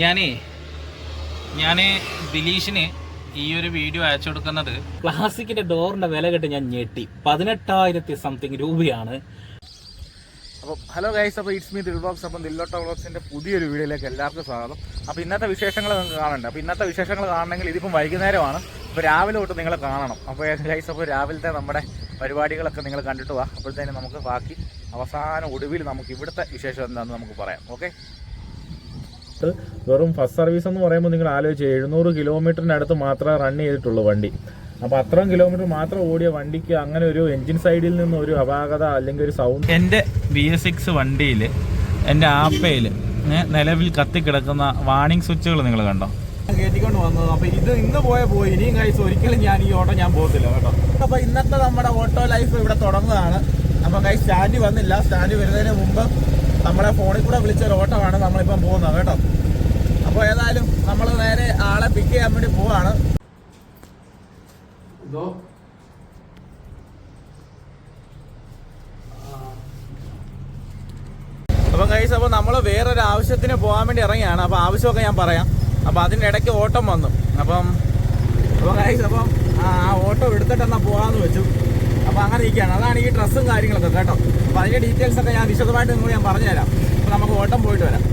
ഞാനേ ഞാൻ ദിലീഷിന് ഈ ഒരു വീഡിയോ അയച്ചു കൊടുക്കുന്നത് ക്ലാസിക്കിന്റെ ഡോറിന്റെ വില കേട്ട് ഞാൻ ഞെട്ടി. പതിനെട്ടായിരത്തി സംതിങ് രൂപയാണ്. അപ്പോൾ ഹലോ ഗൈസ് അപ്പോൾ ഇറ്റ്സ് മീ ദിൽ ബോക്സ് അപ്പം ദില്ലോട്ട വ്ളോഗ്സിന്റെ പുതിയൊരു വീഡിയോയിലേക്ക് എല്ലാവർക്കും സ്വാഗതം. അപ്പോൾ ഇന്നത്തെ വിശേഷങ്ങൾ നിങ്ങൾക്ക് കാണണ്ട? അപ്പോൾ ഇന്നത്തെ വിശേഷങ്ങൾ കാണണമെങ്കിൽ ഇതിപ്പം വൈകുന്നേരമാണ്. അപ്പോൾ രാവിലെ തൊട്ട് നിങ്ങൾ കാണണം. അപ്പോൾ ഗൈസ് അപ്പോൾ രാവിലത്തെ നമ്മുടെ പരിപാടികളൊക്കെ നിങ്ങൾ കണ്ടിട്ട് വാ. അപ്പോഴത്തേനും നമുക്ക് ബാക്കി അവസാന ഒടുവിൽ നമുക്ക് ഇവിടുത്തെ വിശേഷം എന്താണെന്ന് നമുക്ക് പറയാം. ഓക്കെ വെറും ഫസ്റ്റ് സർവീസ് എന്ന് പറയുമ്പോൾ നിങ്ങൾ ആലോചിച്ച് എഴുന്നൂറ് കിലോമീറ്ററിന്റെ അടുത്ത് മാത്രമേ റൺ ചെയ്തിട്ടുള്ളൂ വണ്ടി. അപ്പോൾ അത്രയും കിലോമീറ്റർ മാത്രം ഓടിയ വണ്ടിക്ക് അങ്ങനെ ഒരു എഞ്ചിൻ സൈഡിൽ നിന്ന് ഒരു അപാകത അല്ലെങ്കിൽ ഒരു സൗണ്ട് എന്റെ ബി എസ് സിക്സ് വണ്ടിയിൽ എന്റെ ആപ്പയിൽ നിലവിൽ കത്തിക്കിടക്കുന്ന വാണിംഗ് സ്വിച്ചുകൾ നിങ്ങൾ കണ്ടോ? കയറ്റിക്കൊണ്ട് വന്നത്. അപ്പൊ ഇത് ഇന്ന് പോയ പോയി. ഇനിയും കഴിച്ച് ഒരിക്കലും ഞാൻ ഈ ഓട്ടോ ഞാൻ പോകത്തില്ല കേട്ടോ. അപ്പൊ ഇന്നത്തെ നമ്മുടെ ഓട്ടോ ലൈഫ് ഇവിടെ തുടങ്ങുകയാണ്. അപ്പൊ കൈ സ്റ്റാൻഡ് വന്നില്ല. സ്റ്റാൻഡ് വരുന്നതിന് മുമ്പ് നമ്മളെ ഫോണിൽ കൂടെ വിളിച്ച ഒരു ഓട്ടമാണ് നമ്മളിപ്പം പോകുന്നത് കേട്ടോ. അപ്പോൾ ഏതായാലും നമ്മൾ നേരെ ആളെ പിക്ക് ചെയ്യാൻ വേണ്ടി പോവാണ്. ഇതോ. അപ്പം കൈസ് അപ്പോൾ നമ്മൾ വേറൊരു ആവശ്യത്തിന് പോകാൻ വേണ്ടി ഇറങ്ങിയാണ്. അപ്പോൾ ആവശ്യമൊക്കെ ഞാൻ പറയാം. അപ്പോൾ അതിന്റെ ഇടയ്ക്ക് ഓട്ടം വന്നു. അപ്പം അപ്പോൾ കൈസ് അപ്പം ആ ഓട്ടോ എടുത്തിട്ട് എന്നാൽ പോകാമെന്ന് വെച്ചു. അപ്പോൾ അങ്ങനെ ഇരിക്കുകയാണ്. അതാണ് ഈ ഡ്രസ്സും കാര്യങ്ങളൊക്കെ കേട്ടോ. അപ്പോൾ അതിന്റെ ഡീറ്റെയിൽസ് ഒക്കെ ഞാൻ വിശദമായിട്ട് നിങ്ങൾ ഞാൻ പറഞ്ഞുതരാം. അപ്പോൾ നമുക്ക് ഓട്ടം പോയിട്ട് വരാം.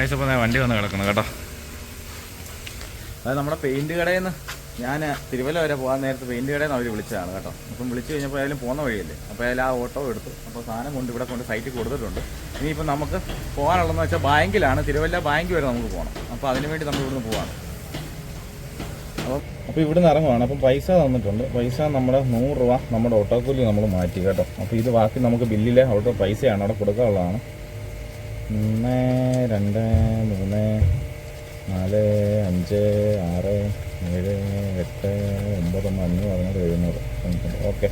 കഴിച്ചപ്പോൾ വണ്ടി വന്ന് കിടക്കുന്നു കേട്ടോ. അത് നമ്മുടെ പെയിന്റ് കടയിൽ നിന്ന് ഞാൻ തിരുവല്ല വരെ പോകാൻ നേരത്തെ പെയിന്റ് കടയിൽ നിന്ന് അവർ വിളിച്ചതാണ് കേട്ടോ. അപ്പം വിളിച്ച് കഴിഞ്ഞപ്പോൾ അതിലും പോകുന്ന വഴിയല്ലേ. അപ്പോൾ അതിൽ ആ ഓട്ടോ എടുത്തു. അപ്പോൾ സാധനം കൊണ്ട് ഇവിടെ കൊണ്ട് സൈറ്റിൽ കൊടുത്തിട്ടുണ്ട്. ഇനിയിപ്പോൾ നമുക്ക് പോകാനുള്ളതെന്ന് വെച്ചാൽ ബാങ്കിലാണ്. തിരുവല്ല ബാങ്ക് വരെ നമുക്ക് പോകണം. അപ്പോൾ അതിന് വേണ്ടി നമ്മൾ ഇവിടുന്ന് പോവാണ്. അപ്പം അപ്പോൾ ഇവിടുന്ന് ഇറങ്ങുവാണ്. അപ്പം പൈസ തന്നിട്ടുണ്ട്. പൈസ നമ്മുടെ നൂറ് രൂപ നമ്മുടെ ഓട്ടോക്കൂലി നമ്മൾ മാറ്റി കേട്ടോ. അപ്പോൾ ഇത് ബാക്കി നമുക്ക് ബില്ലിലെ അവിടെ പൈസയാണ്. അവിടെ കൊടുക്കാനുള്ളതാണ്. ഒന്ന് രണ്ട് മൂന്ന് നാല് അഞ്ച് ആറ് ഏഴ് എട്ട് ഒമ്പത് അഞ്ഞൂറ് അറുന്നൂറ് എഴുന്നൂറ് ഓക്കെ.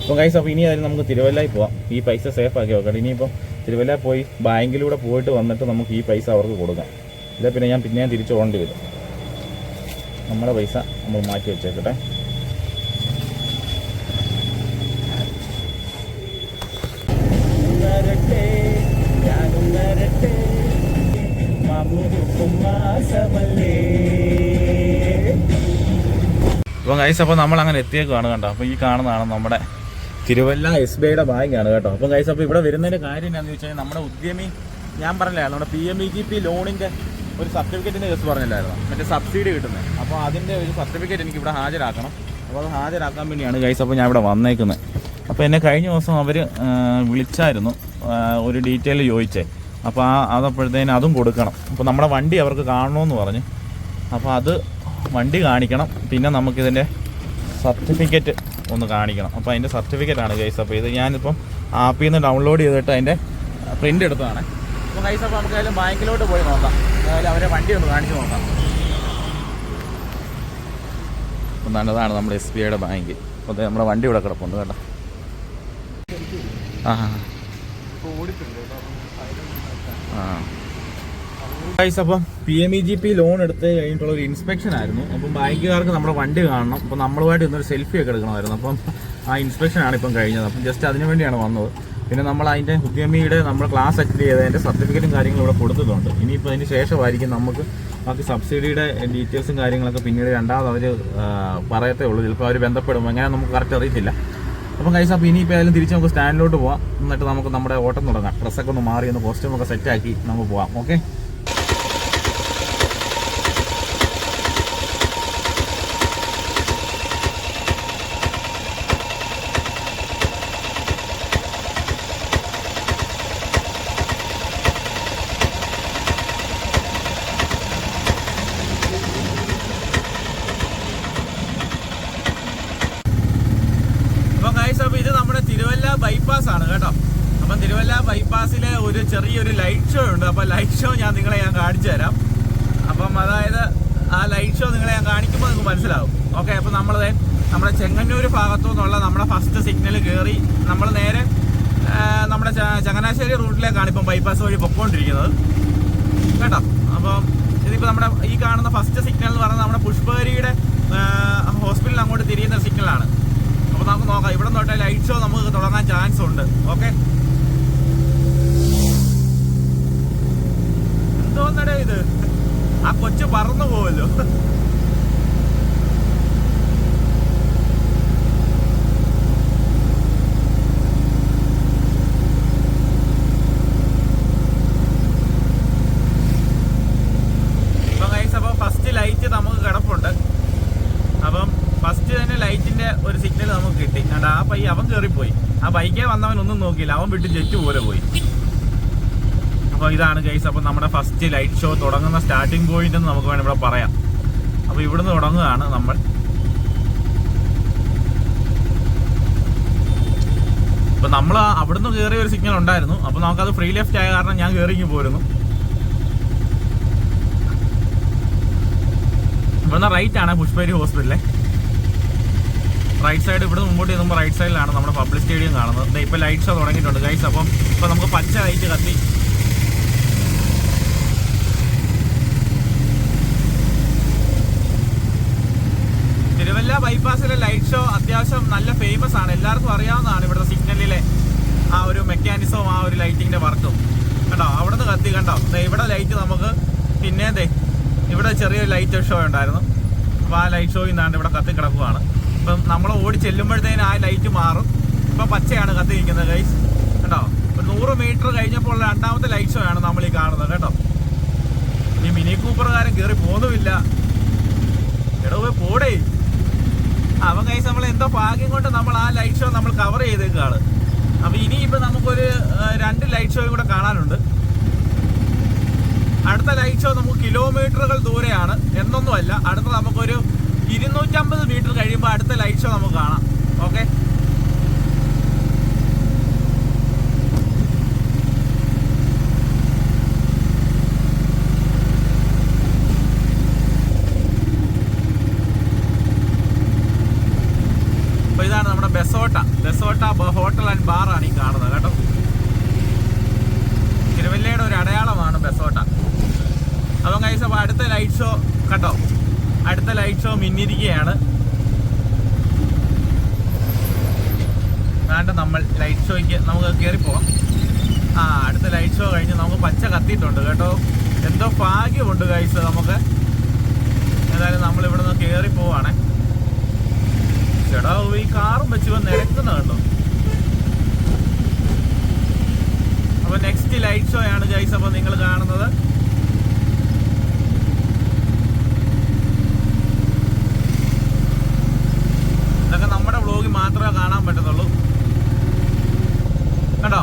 അപ്പോൾ കൈസ് അപ്പോൾ ഇനി ആയാലും നമുക്ക് തിരുവല്ലയിൽ പോവാം. ഈ പൈസ സേഫ് ആക്കി വെക്കാം ഇനിയിപ്പോൾ തിരുവല്ല പോയി ബാങ്കിലൂടെ പോയിട്ട് വന്നിട്ട് നമുക്ക് ഈ പൈസ അവർക്ക് കൊടുക്കാം. ഇല്ല പിന്നെ ഞാൻ പിന്നെയും തിരിച്ചു പോകേണ്ടി വരും. നമ്മുടെ പൈസ നമ്മൾ മാറ്റി വെച്ചേക്കട്ടെ. കൈസ് അപ്പോൾ നമ്മൾ അങ്ങനെ എത്തിയേക്കാണ് കേട്ടോ അപ്പോൾ ഈ കാണുന്നതാണ് നമ്മുടെ തിരുവല്ല എസ് ബി ഐയുടെ ബാങ്കാണ് കേട്ടോ. അപ്പോൾ ഗൈസ് അപ്പോൾ ഇവിടെ വരുന്നതിന്റെ കാര്യം എന്താണെന്ന് വെച്ച് കഴിഞ്ഞാൽ നമ്മുടെ ഉദ്യമി ഞാൻ പറഞ്ഞില്ല നമ്മുടെ P M E G P ലോണിന്റെ ഒരു സർട്ടിഫിക്കറ്റിന്റെ കേസ് പറഞ്ഞില്ലായിരുന്നു? മറ്റേ സബ്സിഡി കിട്ടുന്നത് അപ്പോൾ അതിന്റെ ഒരു സർട്ടിഫിക്കറ്റ് എനിക്ക് ഇവിടെ ഹാജരാക്കണം. അപ്പോൾ അത് ഹാജരാക്കാൻ വേണ്ടിയാണ് ഗൈസ് അപ്പോൾ ഞാൻ ഇവിടെ വന്നേക്കുന്നത് അപ്പോൾ എന്നെ കഴിഞ്ഞ ദിവസം അവർ വിളിച്ചായിരുന്നു. ഒരു ഡീറ്റെയിൽ ചോദിച്ചേ. അപ്പോൾ ആ അതപ്പോഴത്തേന് അതും കൊടുക്കണം. അപ്പോൾ നമ്മുടെ വണ്ടി അവർക്ക് കാണണമെന്ന് പറഞ്ഞ്. അപ്പോൾ അത് വണ്ടി കാണിക്കണം. പിന്നെ നമുക്കിതിന്റെ സർട്ടിഫിക്കറ്റ് ഒന്ന് കാണിക്കണം. അപ്പോൾ അതിന്റെ സർട്ടിഫിക്കറ്റാണ് ഗൈസ് അപ്പോൾ ഇത് ഞാനിപ്പം ആപ്പിൽ നിന്ന് ഡൗൺലോഡ് ചെയ്തിട്ട് അതിന്റെ പ്രിന്റ് എടുത്തതാണ്. അപ്പോൾ ഗൈസ് അപ്പോൾ നമുക്ക് അതിലും ബാങ്കിലോട്ട് പോയി നോക്കാം. അതായത് അവരെ വണ്ടി ഒന്ന് കാണിച്ച് നോക്കാം. അപ്പം നല്ലതാണ് നമ്മുടെ എസ് ബി ഐയുടെ ബാങ്ക് അപ്പോൾ നമ്മുടെ വണ്ടി ഇവിടെ കിടപ്പുണ്ട് കേട്ടോ. ആ. ആ. ഗൈസ് അപ്പം P M E G P loan എടുത്ത് കഴിഞ്ഞിട്ടുള്ള ഒരു ഇൻസ്പെക്ഷൻ ആയിരുന്നു. അപ്പം ബാങ്കുകാർക്ക് നമ്മുടെ വണ്ടി കാണണം. അപ്പം നമ്മളുമായിട്ട് ഇന്നൊരു സെൽഫി ഒക്കെ എടുക്കണമായിരുന്നു. അപ്പം ആ ഇൻസ്പെക്ഷൻ ആണ് ഇപ്പം കഴിഞ്ഞത്. അപ്പം ജസ്റ്റ് അതിനു വേണ്ടിയാണ് വന്നത്. പിന്നെ നമ്മൾ അതിന്റെ ഉദ്യമിയുടെ നമ്മൾ ക്ലാസ് അറ്റൻഡ് ചെയ്തതിന്റെ സർട്ടിഫിക്കറ്റും കാര്യങ്ങളും ഇവിടെ കൊടുത്തിട്ടുണ്ട്. ഇനിയിപ്പോൾ അതിന് ശേഷമായിരിക്കും നമുക്ക് ബാക്കി സബ്സിഡിയുടെ ഡീറ്റെയിൽസും കാര്യങ്ങളൊക്കെ പിന്നീട് രണ്ടാമത് അവർ പറയത്തേ ഉള്ളൂ. ചിലപ്പോൾ അവർ ബന്ധപ്പെടും എങ്ങനെ നമുക്ക് കറക്റ്റ് അറിയത്തില്ല. അപ്പം കൈസ് അപ്പോൾ ഇനിയിപ്പോൾ ഏതായാലും തിരിച്ച് നമുക്ക് സ്റ്റാൻഡിലോട്ട് പോവാം. എന്നിട്ട് നമുക്ക് നമ്മുടെ ഓട്ടം തുടങ്ങാം. ഡ്രസ്സൊക്കെ ഒന്ന് മാറി ഒന്ന് കോസ്റ്റ്യൂമൊക്കെ സെറ്റാക്കി നമുക്ക് പോവാം. ഓക്കെ അപ്പോൾ ഗൈസ് അപ്പോൾ ഇത് നമ്മുടെ തിരുവല്ല ബൈപ്പാസ് ആണ് കേട്ടോ അപ്പം തിരുവല്ല ബൈപ്പാസിലെ ഒരു ചെറിയൊരു ലൈറ്റ് ഷോ ഉണ്ട് അപ്പോൾ ലൈറ്റ് ഷോ ഞാൻ നിങ്ങളെ ഞാൻ കാണിച്ചു തരാം അപ്പം അതായത് ആ ലൈറ്റ് ഷോ നിങ്ങളെ ഞാൻ കാണിക്കുമ്പോൾ നിങ്ങൾക്ക് മനസ്സിലാവും ഓക്കെ അപ്പോൾ നമ്മൾ നമ്മുടെ ചെങ്ങന്നൂർ ഭാഗത്തു നിന്നുള്ള നമ്മുടെ ഫസ്റ്റ് സിഗ്നൽ കയറി നമ്മൾ നേരെ ആ, നമ്മുടെ ച- ചങ്ങനാശ്ശേരി റൂട്ടിലേക്കാണ് ഇപ്പം ബൈപ്പാസ് വഴി പൊക്കോണ്ടിരിക്കുന്നത്. കേട്ടോ? അപ്പം ഇതിപ്പോൾ നമ്മുടെ ഈ കാണുന്ന ഫസ്റ്റ് സിഗ്നൽ എന്ന് പറയുന്നത് നമ്മുടെ പുഷ്പഗരിയുടെ ഹോസ്പിറ്റലിൽ അങ്ങോട്ട് തിരിയുന്ന സിഗ്നലാണ് അപ്പോൾ നമുക്ക് നോക്കാം. ഇവിടെ തൊട്ടേ ലൈറ്റ് ഷോ നമുക്ക് തുടങ്ങാൻ ചാൻസ് ഉണ്ട്. ഓക്കെ എന്തോന്നടേ ഇത്? ആ കൊച്ചു പറന്നു പോവല്ലോ അപ്പം ഫസ്റ്റ് ലൈറ്റ് നമുക്ക് കിടപ്പുണ്ട് അപ്പം ഫസ്റ്റ് തന്നെ ലൈറ്റിന്റെ ഒരു സിഗ്നൽ നമുക്ക് കിട്ടി കണ്ട ആ പയ്യ അവൻ കയറിപ്പോയി ആ ബൈക്കേ വന്നവൻ ഒന്നും നോക്കിയില്ല. അവൻ വിട്ട് ജെറ്റ് പോലെ പോയി. അപ്പോൾ ഇതാണ് ഗൈസ് അപ്പോൾ നമ്മുടെ ഫസ്റ്റ് ലൈറ്റ് ഷോ തുടങ്ങുന്ന സ്റ്റാർട്ടിംഗ് പോയിന്റ് എന്ന് നമുക്ക് വേണം ഇവിടെ പറയാം. അപ്പോൾ ഇവിടുന്ന് തുടങ്ങുകയാണ് നമ്മൾ. അപ്പോൾ നമ്മൾ അവിടുന്ന് കയറിയ ഒരു സിഗ്നൽ ഉണ്ടായിരുന്നു. അപ്പോൾ നമുക്കത് ഫ്രീ ലെഫ്റ്റ് ആയ കാരണം ഞാൻ കയറി പോരുന്നു. ഇവിടുന്ന് റൈറ്റ് ആണ് പുഷ്പേരി ഹോസ്പിറ്റലിലെ റൈറ്റ് സൈഡ് ഇവിടെ മുമ്പോട്ട് ചെയ്യുമ്പോൾ റൈറ്റ് സൈഡിലാണ് നമ്മുടെ പബ്ലിക് സ്റ്റേഡിയം കാണുന്നത്. ദേ ഇപ്പൊ ലൈറ്റ് ഷോ തുടങ്ങിയിട്ടുണ്ട് ഗൈസ് അപ്പം ഇപ്പോൾ നമുക്ക് പച്ച ലൈറ്റ് കത്തി. തിരുവല്ല ബൈപ്പാസിലെ ലൈറ്റ് ഷോ അത്യാവശ്യം നല്ല ഫേമസ് ആണ്. എല്ലാവർക്കും അറിയാവുന്നതാണ് ഇവിടുത്തെ സിഗ്നലിലെ ആ ഒരു മെക്കാനിസവും ആ ഒരു ലൈറ്റിന്റെ വർക്കും. കണ്ടോ? അവിടുന്ന് കത്തി കണ്ടോ? ഇവിടെ ലൈറ്റ് നമുക്ക് പിന്നെ ദേ ഇവിടെ ചെറിയൊരു ലൈറ്റ് ഷോ ഉണ്ടായിരുന്നു. അപ്പോൾ ആ ലൈറ്റ് ഷോ ഇന്നാണ്ട് ഇവിടെ കത്തി കിടക്കുവാണ് ഇപ്പം നമ്മൾ ഓടി ചെല്ലുമ്പോഴത്തേന് ആ ലൈറ്റ് മാറും. ഇപ്പം പച്ചയാണ് കത്തി നിൽക്കുന്നത് ഗൈസ് കേട്ടോ ഒരു നൂറ് മീറ്റർ കഴിഞ്ഞപ്പോൾ രണ്ടാമത്തെ ലൈറ്റ് ഷോ ആണ് നമ്മൾ ഈ കാണുന്നത് കേട്ടോ. ഇനി മിനി കൂപ്പറുകാരൻ കയറി പോകുന്നുമില്ല എടോ പോയി പോടേ. അവൻ കൈസ് നമ്മൾ എന്തോ ഭാഗ്യം കൊണ്ട് നമ്മൾ ആ ലൈറ്റ് ഷോ നമ്മൾ കവർ ചെയ്തേക്കാണ്. അപ്പൊ ഇനിയിപ്പോ നമുക്കൊരു രണ്ട് ലൈറ്റ് ഷോയും കൂടെ കാണാനുണ്ട്. അടുത്ത ലൈറ്റ് ഷോ നമുക്ക് കിലോമീറ്ററുകൾ ദൂരെയാണ്. എന്നൊന്നുമല്ല അടുത്ത നമുക്കൊരു ഇരുന്നൂറ്റമ്പത് മീറ്റർ കഴിയുമ്പോൾ അടുത്ത ലൈറ്റ് ഷോ നമുക്ക് കാണാം. ഓക്കെ അപ്പൊ ഇതാണ് നമ്മുടെ ബെസോട്ട ബെസോട്ട ഹോട്ടൽ ആൻഡ് ബാർ ആണ് ഈ കാണുന്നത് കേട്ടോ തിരുവല്ലയുടെ ഒരു അടയാളമാണ് ബെസോട്ട അപ്പം കൈസ് അപ്പോൾ അടുത്ത ലൈറ്റ് ഷോ കേട്ടോ അടുത്ത ലൈറ്റ് ഷോ മിന്നിരിക്കുകയാണ് വേണ്ട നമ്മൾ ലൈറ്റ് ഷോയ്ക്ക് നമുക്ക് കയറി പോവാം ആ അടുത്ത ലൈറ്റ് ഷോ കഴിഞ്ഞ് നമുക്ക് പച്ച കത്തിയിട്ടുണ്ട് കേട്ടോ എന്തോ ഭാഗ്യമുണ്ട് കൈസ് നമുക്ക് ഏതായാലും നമ്മൾ ഇവിടെ നിന്ന് കയറി പോവാണേ ചേടാ ഈ കാറും വെച്ച് ഇവൻ നിരക്കുന്ന കണ്ടോ? അപ്പൊ നെക്സ്റ്റ് ലൈറ്റ് ഷോ ആണ് ജൈസ് അപ്പൊ നിങ്ങൾ കാണുന്നത്. ഇതൊക്കെ നമ്മുടെ വ്ളോഗിൽ മാത്രമേ കാണാൻ പറ്റത്തുള്ളൂ. കണ്ടോ?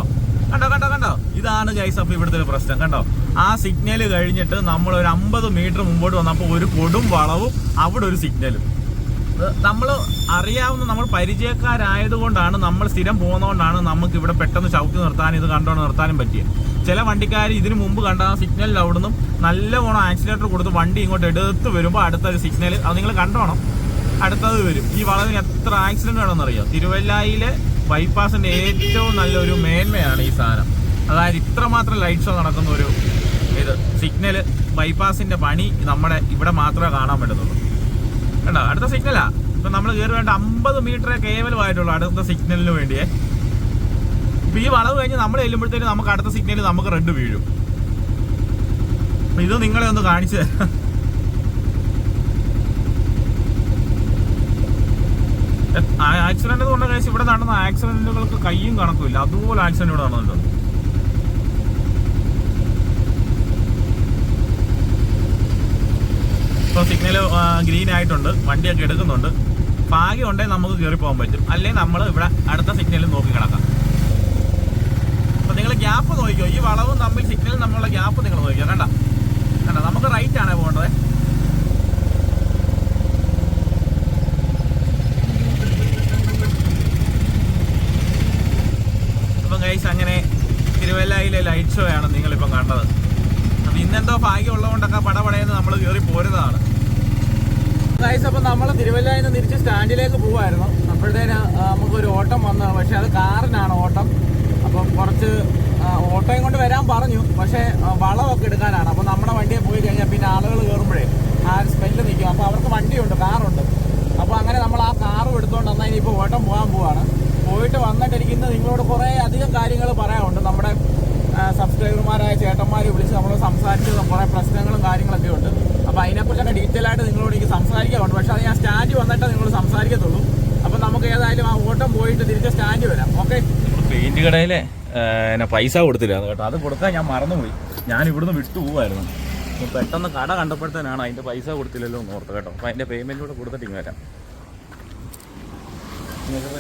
കണ്ടോ കണ്ടോ കണ്ടോ? ഇതാണ് ഗൈസ് അപ്പൊ ഇവിടുത്തെ ഒരു പ്രശ്നം. കണ്ടോ? ആ സിഗ്നൽ കഴിഞ്ഞിട്ട് നമ്മൾ ഒരു അമ്പത് മീറ്റർ മുമ്പോട്ട് വന്നപ്പോൾ ഒരു കൊടും വളവും അവിടെ ഒരു സിഗ്നലും നമ്മൾ അറിയാവുന്ന നമ്മൾ പരിചയക്കാരായതുകൊണ്ടാണ് നമ്മൾ സ്ഥിരം പോകുന്നതുകൊണ്ടാണ് നമുക്ക് ഇവിടെ പെട്ടെന്ന് ചവിട്ടി നിർത്താനും ഇത് കണ്ടോണ്ട് നിർത്താനും പറ്റിയത് ചില വണ്ടിക്കാർ ഇതിനു മുമ്പ് കണ്ട ആ സിഗ്നലിൽ അവിടുന്ന് നല്ലവണ്ണം ആക്സിലേറ്റർ കൊടുത്ത് വണ്ടി ഇങ്ങോട്ട് എടുത്ത് വരുമ്പോൾ അടുത്തൊരു സിഗ്നൽ അത് നിങ്ങൾ കണ്ടോണം? അടുത്തത് വരും. ഈ വളവിന് എത്ര ആക്സിഡന്റ് ആണെന്ന് അറിയാം തിരുവല്ലായിലെ ബൈപ്പാസിന്റെ ഏറ്റവും നല്ലൊരു മേന്മയാണ് ഈ സാധനം. അതായത് ഇത്രമാത്രം ലൈറ്റ് ഷോ നടക്കുന്ന ഒരു ഇത്. സിഗ്നൽ ബൈപ്പാസിന്റെ പണി നമ്മുടെ ഇവിടെ മാത്രമേ കാണാൻ പറ്റത്തുള്ളൂ. കണ്ടോ? അടുത്ത സിഗ്നലാ. ഇപ്പൊ നമ്മൾ കയറി വേണ്ട അമ്പത് മീറ്ററേ കേവലമായിട്ടുള്ളൂ അടുത്ത സിഗ്നലിന് വേണ്ടിയേ. ഇപ്പൊ ഈ വളവ് കഴിഞ്ഞ് നമ്മൾ ചെല്ലുമ്പോഴത്തേക്ക് നമുക്ക് അടുത്ത സിഗ്നൽ നമുക്ക് റെഡ് വീഴും. അപ്പൊ ഇത് നിങ്ങളെ ഒന്ന് കാണിച്ചു തരാം. ആക്സിഡന്റ് കൊണ്ട് കഴിച്ച് ഇവിടെ നടന്ന ആക്സിഡന്റുകൾക്ക് കയ്യും കണക്കുമില്ല അതുപോലെ ആക്സിഡന്റ് ഇവിടെ നടന്നിട്ടുണ്ട്. ഇപ്പോൾ സിഗ്നൽ ഗ്രീൻ ആയിട്ടുണ്ട്. വണ്ടിയൊക്കെ എടുക്കുന്നുണ്ട്. ഭാഗ്യം ഉണ്ടെങ്കിൽ നമുക്ക് കയറി പോകാൻ പറ്റും. അല്ലെങ്കിൽ നമ്മൾ ഇവിടെ അടുത്ത സിഗ്നലിൽ നോക്കി കിടക്കാം. അപ്പോൾ നിങ്ങൾ ഗ്യാപ്പ് നോക്കിക്കോ. ഈ വളവും തമ്മിൽ സിഗ്നൽ തമ്മിലുള്ള ഗ്യാപ്പ് നിങ്ങൾ നോക്കിക്കോ. കണ്ട? കണ്ട? നമുക്ക് റൈറ്റ് ആണ് പോകേണ്ടത്. അങ്ങനെ തിരുവല്ലയിലെ ലൈറ്റ് ഷോ ആണ് നിങ്ങളിപ്പം കണ്ടത്. ഇന്നെന്തോ ഭാഗ്യമുള്ളതുകൊണ്ടൊക്കെ പടപടയെന്ന് നമ്മൾ കയറി പോരുന്നതാണ്. ഗൈസ് അപ്പം നമ്മൾ തിരുവല്ലയിൽ നിന്ന് തിരിച്ച് സ്റ്റാൻഡിലേക്ക് പോവായിരുന്നു. അപ്പോഴത്തേന് നമുക്കൊരു ഓട്ടം വന്നു. പക്ഷെ അത് കാറിനാണ് ഓട്ടം. അപ്പം കുറച്ച് ഓട്ടോയും കൊണ്ട് വരാൻ പറഞ്ഞു. പക്ഷേ വളമൊക്കെ എടുക്കാനാണ്. അപ്പം നമ്മുടെ വണ്ടിയെ പോയി കഴിഞ്ഞാൽ പിന്നെ ആളുകൾ കയറുമ്പോഴേ ആ സ്മെല്ല് നിൽക്കും. അപ്പോൾ അവർക്ക് വണ്ടിയുണ്ട് കാറുണ്ട്. അപ്പോൾ അങ്ങനെ നമ്മൾ ആ കാറും എടുത്തുകൊണ്ട് വന്നാൽ ഇനിയിപ്പോൾ ഓട്ടം പോകാൻ പോവാണ്. പോയിട്ട് വന്നിട്ട് എനിക്ക് ഇന്ന് നിങ്ങളോട് കുറേ അധികം കാര്യങ്ങൾ പറയാനുണ്ട്. നമ്മുടെ സബ്സ്ക്രൈബർമാരായ ചേട്ടന്മാരെ വിളിച്ച് നമ്മൾ സംസാരിച്ചത് കുറേ പ്രശ്നങ്ങളും കാര്യങ്ങളൊക്കെ ഉണ്ട്. അപ്പോൾ അതിനെക്കുറിച്ചൊക്കെ ഡീറ്റെയിൽ ആയിട്ട് നിങ്ങളോട് എനിക്ക് സംസാരിക്കാറുണ്ട് പക്ഷേ അത് ഞാൻ സ്റ്റാൻഡ് വന്നിട്ട് നിങ്ങൾ സംസാരിക്കത്തുള്ളൂ. അപ്പോൾ നമുക്ക് ഏതായാലും ആ ഓട്ടം പോയിട്ട് തിരിച്ച് സ്റ്റാൻഡ് വരാം. ഓക്കെ പെയിന്റ് കടയിലെ എന്നെ പൈസ കൊടുത്തില്ല. കേട്ടോ. അത് കൊടുക്കാൻ ഞാൻ മറന്നുപോയി. ഞാൻ ഇവിടുന്ന് വിട്ടു പോവായിരുന്നു. പെട്ടെന്ന് കട കണ്ടപ്പോഴത്തേനാണ് അതിന്റെ പൈസ കൊടുത്തില്ലല്ലോ എന്ന് ഓർത്ത് കേട്ടോ. അപ്പോൾ അതിന്റെ പേയ്മെന്റ് കൂടെ കൊടുത്തിട്ട് ഇങ്ങനെ വരാം.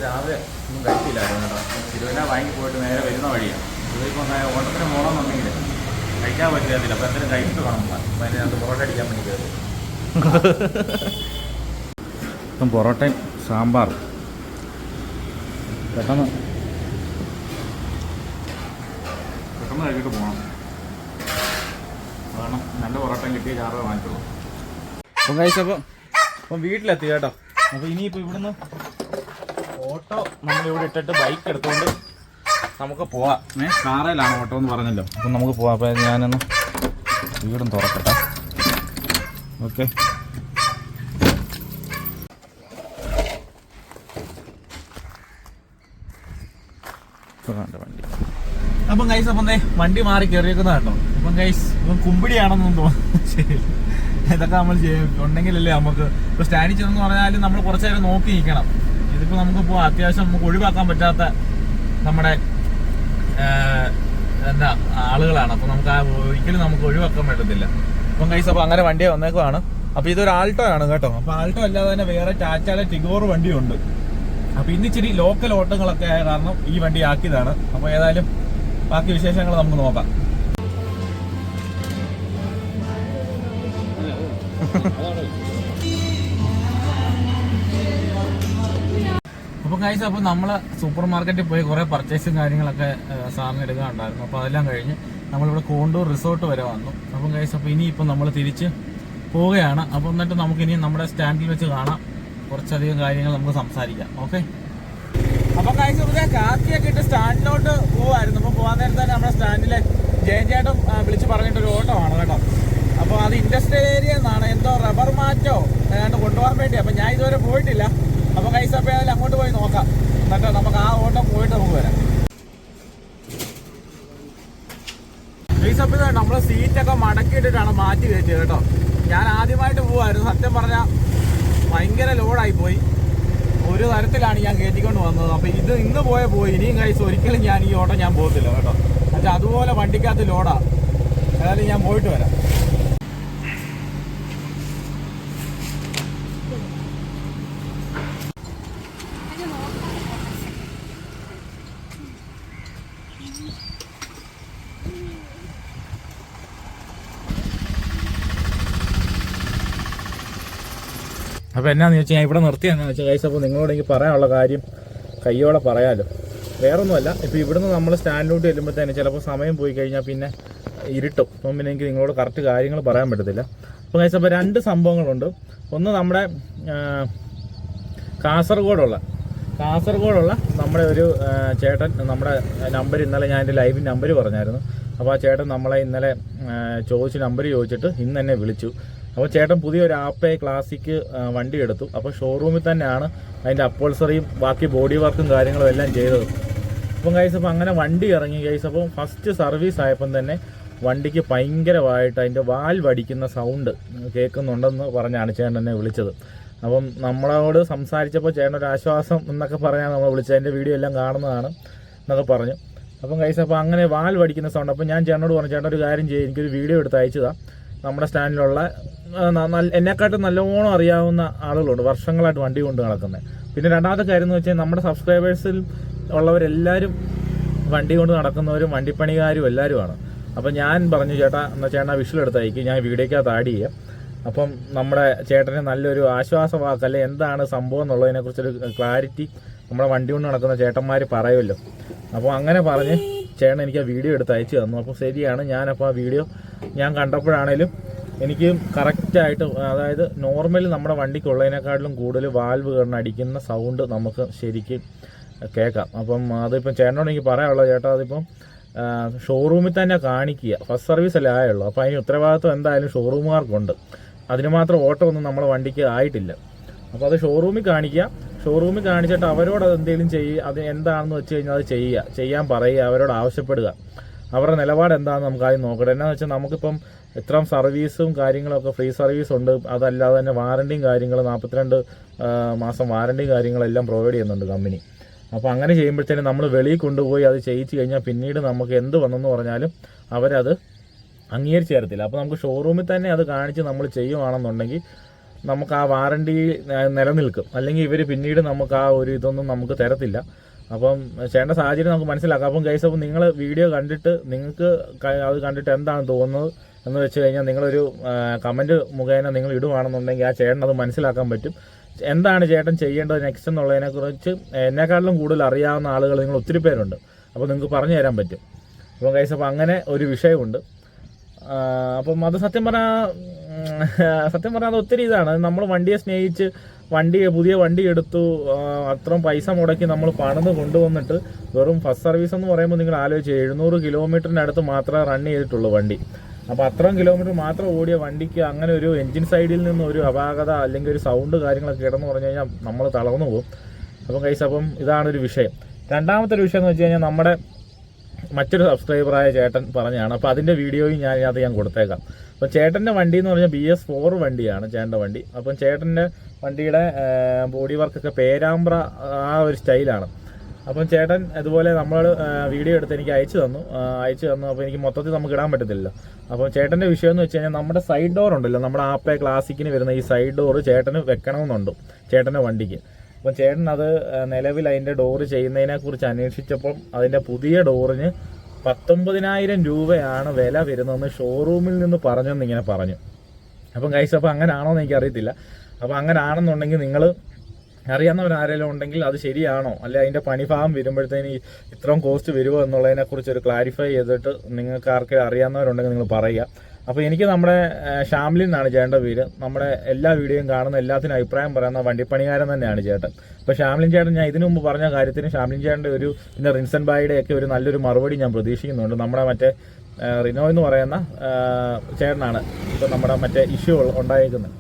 രാവിലെ ഒന്നും കഴിച്ചില്ലായിരുന്നു കേട്ടോ. തിരുവല്ല വാങ്ങി പോയിട്ട് നേരെ വരുന്ന വഴിയാണ് ഇതിപ്പോൾ ഓട്ടത്തിന് പോകണമെന്നുണ്ടെങ്കിൽ കഴിക്കാൻ പറ്റില്ല അപ്പോൾ എന്തെങ്കിലും കഴിച്ചിട്ട് വേണം. അപ്പോൾ അതിനകത്ത് പൊറോട്ട അടിക്കാൻ വേണ്ടി കയറി ഇപ്പം പൊറോട്ടയും സാമ്പാർ പെട്ടെന്ന്. പെട്ടെന്ന് കഴിച്ചിട്ട് പോകണം വേണം നല്ല പൊറോട്ടയും കിട്ടിയ ചാറ് വാങ്ങിച്ചോളൂ അപ്പം കഴിച്ചപ്പോൾ അപ്പം വീട്ടിലെത്തി കേട്ടോ. അപ്പോൾ ഇനിയിപ്പോൾ ഇവിടുന്ന് ഓട്ടോ നമ്മളിവിടെ ഇട്ടിട്ട് ബൈക്ക് എടുത്തുകൊണ്ട് നമുക്ക് പോവാം. ഏ കാറയിലാണ് ഓട്ടോ എന്ന് പറഞ്ഞല്ലോ. അപ്പം നമുക്ക് പോവാം. അപ്പം ഞാനൊന്ന് വീടും തുറക്കട്ടെ. ഓക്കെ. വണ്ടി. അപ്പം ഗൈസ് അപ്പം വണ്ടി മാറി കയറിയേക്കുന്ന കേട്ടോ. അപ്പം ഗൈസ് ഇപ്പം കുമ്പിടിയാണെന്നൊന്നും തോന്നുന്നു. ശരി. ഇതൊക്കെ നമ്മൾ ഉണ്ടെങ്കിലല്ലേ നമുക്ക് ഇപ്പൊ സ്റ്റാൻഡിൽ ചെന്ന് പറഞ്ഞാൽ നമ്മൾ കുറച്ച് നേരം നോക്കി നിൽക്കണം ഇതിപ്പോ നമുക്ക് ഇപ്പോൾ അത്യാവശ്യം നമുക്ക് ഒഴിവാക്കാൻ പറ്റാത്ത നമ്മുടെ എന്താ ആളുകളാണ്. അപ്പൊ നമുക്ക് ആ ഒരിക്കലും നമുക്ക് ഒഴിവാക്കാൻ പറ്റത്തില്ല. അപ്പം കൈസ് അപ്പൊ അങ്ങനെ വണ്ടി വന്നേക്കുവാണ്. അപ്പൊ ഇതൊരു ആൾട്ടോ ആണ് കേട്ടോ. അപ്പൊ ആൾട്ടോ അല്ലാതെ തന്നെ വേറെ ടാറ്റാലെ ടിഗോർ വണ്ടിയുണ്ട്. അപ്പൊ ഇന്ന് ഇച്ചിരി ലോക്കൽ ഓട്ടങ്ങളൊക്കെ ആയ കാരണം ഈ വണ്ടി ആക്കിയതാണ്. അപ്പൊ ഏതായാലും ബാക്കി വിശേഷങ്ങൾ നമുക്ക് നോക്കാം. അപ്പൊ അപ്പോൾ അപ്പൊ നമ്മൾ സൂപ്പർ മാർക്കറ്റിൽ പോയി കുറെ പർച്ചേസും കാര്യങ്ങളൊക്കെ സാറിന് എടുക്കാനുണ്ടായിരുന്നു. അപ്പൊ അതെല്ലാം കഴിഞ്ഞ് നമ്മളിവിടെ കോണ്ടൂർ റിസോർട്ട് വരെ വന്നു. അപ്പം കഴിച്ച അപ്പൊ ഇനി ഇപ്പൊ നമ്മൾ തിരിച്ച് പോവുകയാണ്. അപ്പൊ എന്നിട്ട് നമുക്ക് ഇനി നമ്മുടെ സ്റ്റാൻഡിൽ വെച്ച് കാണാം. കുറച്ചധികം കാര്യങ്ങൾ നമുക്ക് സംസാരിക്കാം. ഓക്കെ അപ്പൊ കഴിച്ച കാക്കിയൊക്കെ ഇട്ട് സ്റ്റാൻഡിലോട്ട് പോവായിരുന്നു. അപ്പൊ പോകാൻ നേരത്തെ തന്നെ നമ്മുടെ സ്റ്റാൻഡിലെ ജയൻ ചേട്ടൻ പറഞ്ഞിട്ട് ഒരു ഓട്ടോ ആണ് കേട്ടോ. അപ്പൊ അത് ഇൻഡസ്ട്രിയൽ ഏരിയ എന്നാണ്. എന്തോ റബ്ബർ മാറ്റോ ഏതാണ്ട് കൊണ്ടുപോകാൻ വേണ്ടി. അപ്പൊ ഞാൻ ഇതുവരെ പോയിട്ടില്ല. അപ്പൊ കൈസ അപ്പോൾ അങ്ങോട്ട് പോയി നോക്കാം. എന്നിട്ട് നമുക്ക് ആ ഓട്ടം പോയിട്ട് നമുക്ക് വരാം. കൈസപ്പ് നമ്മൾ സീറ്റൊക്കെ മടക്കിയിട്ടിട്ടാണ് മാറ്റി കയറ്റിയത് കേട്ടോ. ഞാൻ ആദ്യമായിട്ട് പോവായിരുന്നു. സത്യം പറഞ്ഞാൽ ഭയങ്കര ലോഡായി പോയി. ഒരു തരത്തിലാണ് ഞാൻ കയറ്റിക്കൊണ്ട് വന്നത്. അപ്പൊ ഇത് ഇന്ന് പോയ പോയി. ഇനിയും കൈസ് ഒരിക്കലും ഞാൻ ഈ ഓട്ടം ഞാൻ പോകത്തില്ല കേട്ടോ. പക്ഷെ അതുപോലെ വണ്ടിക്കകത്ത് ലോഡാ ഏതായാലും ഞാൻ പോയിട്ട് വരാം. അപ്പോൾ എന്നാന്ന് വെച്ചാൽ ഞാൻ ഇവിടെ നിർത്തിയെന്ന് വെച്ചാൽ കൈസ് അപ്പോൾ നിങ്ങളോട് എനിക്ക് പറയാനുള്ള കാര്യം കയ്യോടെ പറയാലോ. വേറൊന്നുമല്ല ഇപ്പോൾ ഇവിടുന്ന് നമ്മൾ സ്റ്റാൻഡിലോട്ട് ചെല്ലുമ്പോഴത്തേന് ചിലപ്പോൾ സമയം പോയി കഴിഞ്ഞാൽ പിന്നെ ഇരുട്ടും. അപ്പം പിന്നെ എനിക്ക് നിങ്ങളോട് കറക്റ്റ് കാര്യങ്ങൾ പറയാൻ പറ്റത്തില്ല. അപ്പോൾ കൈസ് അപ്പോൾ രണ്ട് സംഭവങ്ങളുണ്ട്. ഒന്ന് നമ്മുടെ കാസർഗോഡുള്ള കാസർഗോഡുള്ള നമ്മുടെ ഒരു ചേട്ടൻ നമ്മുടെ നമ്പർ ഇന്നലെ ഞാൻ എന്റെ ലൈവ് നമ്പർ പറഞ്ഞായിരുന്നു. അപ്പോൾ ആ ചേട്ടൻ നമ്മളെ ഇന്നലെ ചോദിച്ച് നമ്പർ ചോദിച്ചിട്ട് ഇന്ന് എന്നെ വിളിച്ചു. അപ്പോൾ ചേട്ടൻ പുതിയൊരു ആപ്പേ ക്ലാസിക് വണ്ടി എടുത്തു. അപ്പോൾ ഷോറൂമിൽ തന്നെയാണ് അതിന്റെ അപ്പോൾസറിയും ബാക്കി ബോഡി വർക്കും കാര്യങ്ങളും എല്ലാം ചെയ്തത്. അപ്പം കൈസ് അപ്പോൾ അങ്ങനെ വണ്ടി ഇറങ്ങി കൈസ് അപ്പം ഫസ്റ്റ് സർവീസ് ആയപ്പം തന്നെ വണ്ടിക്ക് ഭയങ്കരമായിട്ട് അതിന്റെ വാൽ വടിക്കുന്ന സൗണ്ട് കേൾക്കുന്നുണ്ടെന്ന് പറഞ്ഞാണ് ചേട്ടൻ എന്നെ വിളിച്ചത്. അപ്പം നമ്മളോട് സംസാരിച്ചപ്പോൾ ചേട്ടൻ ഒരു ആശ്വാസം എന്നൊക്കെ പറഞ്ഞാൽ നമ്മൾ വിളിച്ചത്. അതിന്റെ വീഡിയോ എല്ലാം കാണുന്നതാണ് എന്നൊക്കെ പറഞ്ഞു. അപ്പം കൈസ് അപ്പോൾ അങ്ങനെ വാൽ വടിക്കുന്ന സൗണ്ട് അപ്പം ഞാൻ ചേട്ടനോട് പറഞ്ഞു ചേട്ടൻ ഒരു കാര്യം ചെയ്യും എനിക്കൊരു വീഡിയോ എടുത്ത് അയച്ചതാ. നമ്മുടെ സ്റ്റാൻഡിലുള്ള എന്നെക്കാട്ടും നല്ലോണം അറിയാവുന്ന ആളുകളുണ്ട്. വർഷങ്ങളായിട്ട് വണ്ടി കൊണ്ട് നടക്കുന്നത് പിന്നെ രണ്ടാമത്തെ കാര്യം എന്ന് വെച്ചാൽ നമ്മുടെ സബ്സ്ക്രൈബേഴ്സിൽ ഉള്ളവരെല്ലാവരും വണ്ടി കൊണ്ട് നടക്കുന്നവരും വണ്ടിപ്പണികാരും എല്ലാവരുമാണ് അപ്പം ഞാൻ പറഞ്ഞു ചേട്ടാ എന്നാൽ ചേട്ടാ വിഷൽ എടുത്തയക്കും ഞാൻ വീഡിയോക്കകത്ത് ആഡ് ചെയ്യാം. അപ്പം നമ്മുടെ ചേട്ടന് നല്ലൊരു ആശ്വാസവാക്ക് അല്ലെ എന്താണ് സംഭവം എന്നുള്ളതിനെക്കുറിച്ചൊരു ക്ലാരിറ്റി നമ്മുടെ വണ്ടി കൊണ്ട് നടക്കുന്ന ചേട്ടന്മാർ പറയുമല്ലോ. അപ്പോൾ അങ്ങനെ പറഞ്ഞ് ചേട്ടൻ എനിക്ക് ആ വീഡിയോ എടുത്ത് അയച്ചു തന്നു. അപ്പോൾ ശരിയാണ് ഞാനപ്പോൾ ആ വീഡിയോ ഞാൻ കണ്ടപ്പോഴാണേലും എനിക്ക് കറക്റ്റായിട്ട് അതായത് നോർമലി നമ്മുടെ വണ്ടിക്കുള്ളതിനേക്കാട്ടിലും കൂടുതൽ വാൽവ് കിടന്ന് അടിക്കുന്ന സൗണ്ട് നമുക്ക് ശരിക്കും കേൾക്കാം. അപ്പം അതിപ്പം ചേട്ടനോട് എനിക്ക് പറയാനുള്ളത് ചേട്ടാ അതിപ്പം ഷോറൂമിൽ തന്നെ കാണിക്കുക. ഫസ്റ്റ് സർവീസ് അല്ലേ ആയുള്ളൂ. അപ്പോൾ അതിന് ഉത്തരവാദിത്വം എന്തായാലും ഷോറൂമുകാർക്കുണ്ട് അതിന് മാത്രം ഓട്ടം ഒന്നും നമ്മുടെ വണ്ടിക്ക് ആയിട്ടില്ല. അപ്പോൾ അത് ഷോറൂമിൽ കാണിക്കുക. ഷോറൂമിൽ കാണിച്ചിട്ട് അവരോട് അത് എന്തെങ്കിലും ചെയ്യുക അത് എന്താണെന്ന് വെച്ച് കഴിഞ്ഞാൽ അത് ചെയ്യുക ചെയ്യാൻ പറയുക അവരോട് ആവശ്യപ്പെടുക. അവരുടെ നിലപാട് എന്താണെന്ന് നമുക്ക് ആദ്യം നോക്കട്ടെ. എന്നാന്ന് വെച്ചാൽ നമുക്കിപ്പം ഇത്രയും സർവീസും കാര്യങ്ങളൊക്കെ ഫ്രീ സർവീസ് ഉണ്ട്. അതല്ലാതെ തന്നെ വാറണ്ടിയും കാര്യങ്ങൾ നാൽപ്പത്തിരണ്ട് മാസം വാറണ്ടിയും കാര്യങ്ങളെല്ലാം പ്രൊവൈഡ് ചെയ്യുന്നുണ്ട് കമ്പനി അപ്പോൾ അങ്ങനെ ചെയ്യുമ്പോഴത്തേനും നമ്മൾ വെളിയിൽ കൊണ്ടുപോയി അത് ചെയ്യിച്ചു കഴിഞ്ഞാൽ പിന്നീട് നമുക്ക് എന്ത് വന്നെന്ന് പറഞ്ഞാലും അവരത് അംഗീകരിച്ചു തരത്തില്ല. അപ്പോൾ നമുക്ക് ഷോറൂമിൽ തന്നെ അത് കാണിച്ച് നമ്മൾ ചെയ്യുവാണെന്നുണ്ടെങ്കിൽ നമുക്ക് ആ വാറണ്ടി നിലനിൽക്കും. അല്ലെങ്കിൽ ഇവർ പിന്നീട് നമുക്ക് ആ ഒരു ഇതൊന്നും നമുക്ക് തരത്തില്ല. അപ്പം ചെയ്യേണ്ട സാഹചര്യം നമുക്ക് മനസ്സിലാക്കാം. അപ്പം ഗൈസ് അപ്പം നിങ്ങൾ വീഡിയോ കണ്ടിട്ട് നിങ്ങൾക്ക് അത് കണ്ടിട്ട് എന്താണ് തോന്നുന്നത് എന്ന് വെച്ച് കഴിഞ്ഞാൽ നിങ്ങളൊരു കമന്റ് മുഖേന നിങ്ങൾ ഇടുവാണെന്നുണ്ടെങ്കിൽ ആ ചേട്ടൻ അത് മനസ്സിലാക്കാൻ പറ്റും. എന്താണ് ചേട്ടൻ ചെയ്യേണ്ടത് നെക്സ്റ്റ് എന്നുള്ളതിനെക്കുറിച്ച് എന്നെക്കാട്ടിലും കൂടുതൽ അറിയാവുന്ന ആളുകൾ നിങ്ങൾ ഒത്തിരി പേരുണ്ട്. അപ്പോൾ നിങ്ങൾക്ക് പറഞ്ഞു തരാൻ പറ്റും. അപ്പം ഗൈസ് അപ്പം അങ്ങനെ ഒരു വിഷയമുണ്ട്. അപ്പം അത് സത്യം പറഞ്ഞാൽ സത്യം പറഞ്ഞാൽ അത് ഒത്തിരി ഇതാണ്. നമ്മൾ വണ്ടിയെ സ്നേഹിച്ച് വണ്ടി പുതിയ വണ്ടി എടുത്തു അത്രയും പൈസ മുടക്കി നമ്മൾ പണിത് കൊണ്ടുവന്നിട്ട് വെറും ഫസ്റ്റ് സർവീസ് എന്ന് പറയുമ്പോൾ നിങ്ങൾ ആലോചിച്ച് എഴുന്നൂറ് കിലോമീറ്ററിനടുത്ത് മാത്രമേ റൺ ചെയ്തിട്ടുള്ളൂ വണ്ടി. അപ്പോൾ അത്രയും കിലോമീറ്റർ മാത്രം ഓടിയ വണ്ടിക്ക് അങ്ങനെ ഒരു എൻജിൻ സൈഡിൽ നിന്ന് ഒരു അപാകത അല്ലെങ്കിൽ ഒരു സൗണ്ട് കാര്യങ്ങളൊക്കെ കിടന്നു പറഞ്ഞു കഴിഞ്ഞാൽ നമ്മൾ തളർന്നു പോകും. അപ്പം കൈസ് അപ്പം ഇതാണ് ഒരു വിഷയം. രണ്ടാമത്തെ ഒരു വിഷയം എന്ന് വെച്ച് കഴിഞ്ഞാൽ നമ്മുടെ മറ്റൊരു സബ്സ്ക്രൈബറായ ചേട്ടൻ പറഞ്ഞാണ് അപ്പോൾ അതിന്റെ വീഡിയോയും ഞാൻ അത് ഞാൻ കൊടുത്തേക്കാം. അപ്പോൾ ചേട്ടന്റെ വണ്ടി എന്ന് പറഞ്ഞാൽ ബി എസ് ഫോർ വണ്ടിയാണ് ചേട്ടന്റെ വണ്ടി. അപ്പം ചേട്ടന്റെ വണ്ടിയുടെ ബോഡി വർക്കൊക്കെ പേരാമ്പ്ര ആ ഒരു സ്റ്റൈലാണ്. അപ്പം ചേട്ടൻ അതുപോലെ നമ്മൾ വീഡിയോ എടുത്ത് എനിക്ക് അയച്ചു തന്നു. അയച്ചു തന്നു. അപ്പോൾ എനിക്ക് മൊത്തത്തിൽ നമുക്ക് ഇടാൻ പറ്റത്തില്ലല്ലോ. അപ്പോൾ ചേട്ടന്റെ വിഷയം എന്ന് വെച്ച് കഴിഞ്ഞാൽ നമ്മുടെ സൈഡ് ഡോർ ഉണ്ടല്ലോ. നമ്മുടെ ആപ്പേ ക്ലാസിക്കിന് വരുന്ന ഈ സൈഡ് ഡോർ ചേട്ടന് വെക്കണമെന്നുണ്ട്. ചേട്ടന്റെ വണ്ടിക്ക്. അപ്പം ചേട്ടൻ അത് നിലവിൽ അതിന്റെ ഡോറ് ചെയ്യുന്നതിനെ കുറിച്ച് അന്വേഷിച്ചപ്പോൾ അതിന്റെ പുതിയ ഡോറിന് പത്തൊമ്പതിനായിരം രൂപയാണ് വില വരുന്നതെന്ന് ഷോറൂമിൽ നിന്ന് പറഞ്ഞെന്ന് ഇങ്ങനെ പറഞ്ഞു. അപ്പം കൈസ് അപ്പം അങ്ങനെ ആണോ എന്ന് എനിക്കറിയത്തില്ല. അപ്പം ആണെന്നുണ്ടെങ്കിൽ നിങ്ങൾ അറിയാവുന്നവരാരെങ്കിലും ഉണ്ടെങ്കിൽ അത് ശരിയാണോ? അല്ലെ അതിന്റെ പണിഭാഗം വരുമ്പോഴത്തേന് ഇത്രയും കോസ്റ്റ് വരുമോ എന്നുള്ളതിനെക്കുറിച്ച് ഒരു ക്ലാരിഫൈ ചെയ്തിട്ട് നിങ്ങൾക്ക് ആർക്കെങ്കിലും അറിയാവുന്നവരുണ്ടെങ്കിൽ നിങ്ങൾ പറയുക. അപ്പോൾ എനിക്ക് നമ്മുടെ ഷാംലിൻ എന്നാണ് ചേട്ടന്റെ പേര്. നമ്മുടെ എല്ലാ വീഡിയോയും കാണുന്ന എല്ലാത്തിനും അഭിപ്രായം പറയുന്ന വണ്ടിപ്പണികാരൻ തന്നെയാണ് ചേട്ടൻ. അപ്പോൾ ഷാംലിൻ ചേട്ടൻ ഞാൻ ഇതിനു മുമ്പ് പറഞ്ഞ കാര്യത്തിന് ഷാംലിൻ ചേട്ടന്റെ ഒരു പിന്നെ റിൻസൻ ബായിയുടെ ഒക്കെ ഒരു നല്ലൊരു മറുപടി ഞാൻ പ്രതീക്ഷിക്കുന്നുണ്ട്. നമ്മുടെ മറ്റേ റിനോ എന്ന് പറയുന്ന ചേട്ടനാണ് ഇപ്പോൾ നമ്മുടെ മറ്റേ ഇഷ്യൂ ഉണ്ടായേക്കുന്നത്.